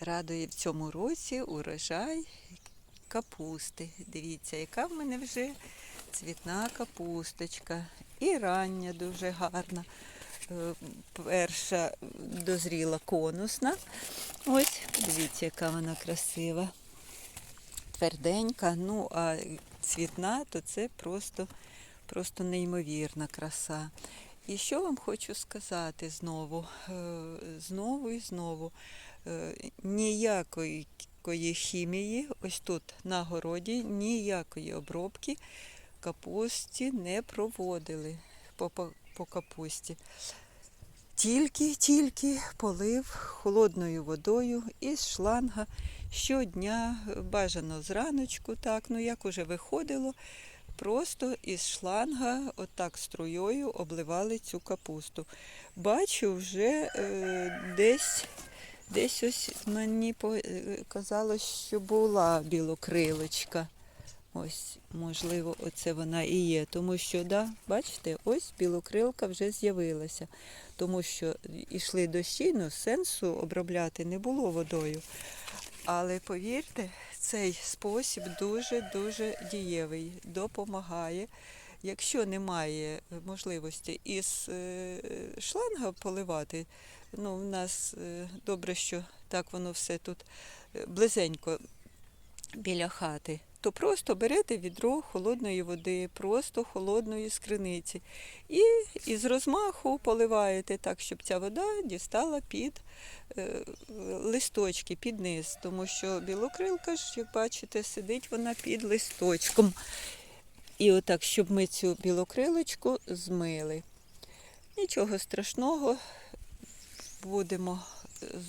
радує в цьому році урожай капусти. Дивіться, яка в мене вже цвітна капусточка. І рання дуже гарна. Е, Перша дозріла конусна. Ось, дивіться, яка вона красива. Тверденька, ну а цвітна, то це просто, просто неймовірна краса. І що вам хочу сказати знову, Е, знову і знову. Е, Ніякої хімії, ось тут на городі, ніякої обробки капусті не проводили по, по, по капусті. Тільки, тільки полив холодною водою із шланга щодня, бажано зраночку, так, ну як уже виходило, просто із шланга, отак струєю обливали цю капусту. Бачу, вже е, десь, десь ось мені е, казалось, що була білокрилочка. Ось, можливо, оце вона і є. Тому що, да, бачите, ось білокрилка вже з'явилася. Тому що йшли дощі, ну сенсу обробляти не було водою. Але повірте, цей спосіб дуже-дуже дієвий, допомагає. Якщо немає можливості із е, шланга поливати, ну, в нас е, добре, що так воно все тут е, близенько біля хати, то просто берете відро холодної води, просто холодної з криниці. І із розмаху поливаєте так, щоб ця вода дістала під е, листочки, під низ. Тому що білокрилка ж, як бачите, сидить вона під листочком. І отак, щоб ми цю білокрилочку змили. Нічого страшного, будемо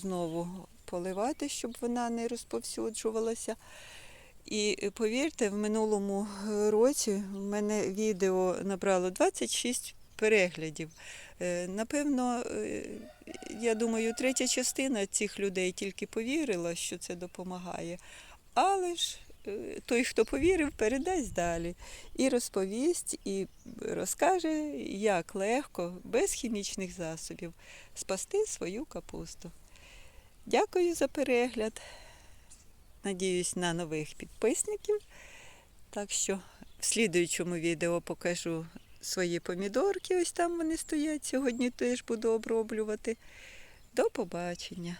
знову поливати, щоб вона не розповсюджувалася. І е, повірте, в минулому е, році в мене відео набрало 26 переглядів. Е, Напевно, я думаю, третя частина цих людей тільки повірила, що це допомагає. Але ж той, хто повірив, передасть далі і розповість, і розкаже, як легко, без хімічних засобів, спасти свою капусту. Дякую за перегляд. Надіюсь на нових підписників. Так що в слідуючому відео покажу свої помідорки. Ось там вони стоять. Сьогодні теж буду оброблювати. До побачення!